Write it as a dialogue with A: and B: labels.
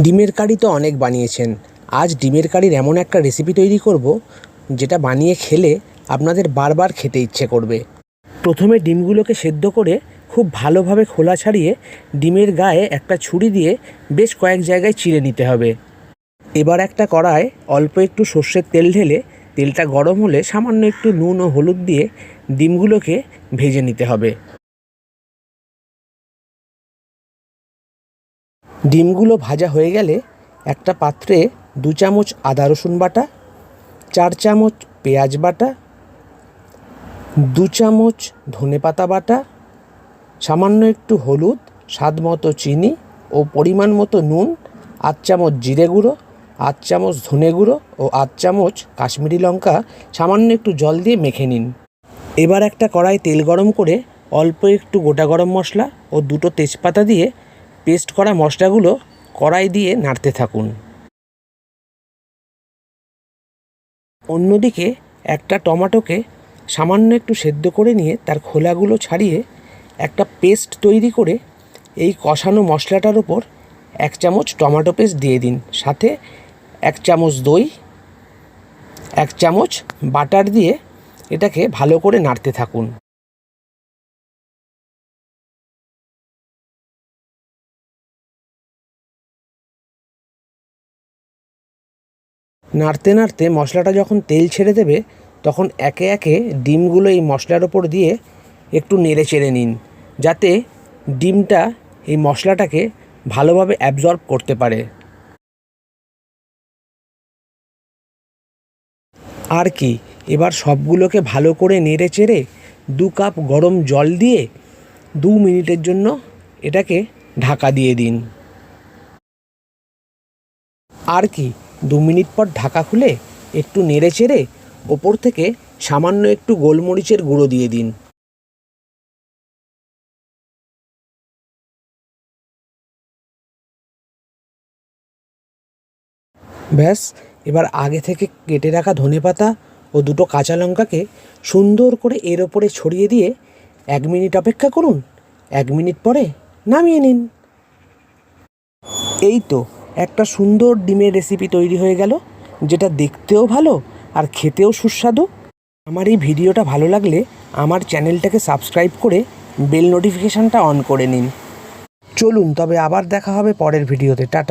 A: ডিমের কারি তো অনেক বানিয়েছেন। আজ ডিমের কারির এমন একটা রেসিপি তৈরি করব, যেটা বানিয়ে খেলে আপনাদের বারবার খেতে ইচ্ছে করবে। প্রথমে ডিমগুলোকে সেদ্ধ করে খুব ভালোভাবে খোলা ছাড়িয়ে ডিমের গায়ে একটা ছুরি দিয়ে বেশ কয়েক জায়গায় চিড়ে নিতে হবে। এবার একটা কড়ায় অল্প একটু সর্ষের তেল ঢেলে তেলটা গরম হলে সামান্য একটু নুন ও হলুদ দিয়ে ডিমগুলোকে ভেজে নিতে হবে। ডিমগুলো ভাজা হয়ে গেলে একটা পাত্রে দু চামচ আদা রসুন বাটা, চার চামচ পেঁয়াজ বাটা, দু চামচ ধনেপাতা বাটা, সামান্য একটু হলুদ, স্বাদ মতো চিনি ও পরিমাণ মতো নুন, আধ চামচ জিরে গুঁড়ো, আধ চামচ ধনে গুঁড়ো ও আধ চামচ কাশ্মীরি লঙ্কা সামান্য একটু জল দিয়ে মেখে নিন। এবার একটা কড়াই তেল গরম করে অল্প একটু গোটা গরম মশলা ও দুটো তেজপাতা দিয়ে পেস্ট করা মশলাগুলো কড়াই দিয়ে নাড়তে থাকুন। অন্যদিকে একটা টমেটোকে সামান্য একটু সেদ্ধ করে নিয়ে তার খোলাগুলো ছাড়িয়ে একটা পেস্ট তৈরি করে এই কষানো মশলাটার ওপর এক চামচ টমেটো পেস্ট দিয়ে দিন। সাথে এক চামচ দই, এক চামচ বাটার দিয়ে এটাকে ভালো করে নাড়তে থাকুন। নাড়তে নাড়তে মশলাটা যখন তেল ছেড়ে দেবে, তখন একে একে ডিমগুলো এই মশলার ওপর দিয়ে একটু নেড়ে চেড়ে নিন, যাতে ডিমটা এই মশলাটাকে ভালোভাবে অ্যাবজর্ব করতে পারে। আর কি, এবার সবগুলোকে ভালো করে নেড়ে চেড়ে দু কাপ গরম জল দিয়ে দু মিনিটের জন্য এটাকে ঢাকা দিয়ে দিন। আর কি দু মিনিট পর ঢাকা খুলে একটু নেড়ে চেড়ে ওপর থেকে সামান্য একটু গোলমরিচের গুঁড়ো দিয়ে দিন। ব্যাস, এবার আগে থেকে কেটে রাখা ধনেপাতা ও দুটো কাঁচা লঙ্কাকে সুন্দর করে এর ওপরে ছড়িয়ে দিয়ে এক মিনিট অপেক্ষা করুন, এক মিনিট পরে নামিয়ে নিন। এই তো একটা সুন্দর ডিমের রেসিপি তৈরি হয়ে গেল, যেটা দেখতেও ভালো আর খেতেও সুস্বাদু। আমার এই ভিডিওটা ভালো লাগলে আমার চ্যানেলটাকে সাবস্ক্রাইব করে বেল নোটিফিকেশানটা অন করে নিন। চলুন, তবে আবার দেখা হবে পরের ভিডিওতে। টাটা।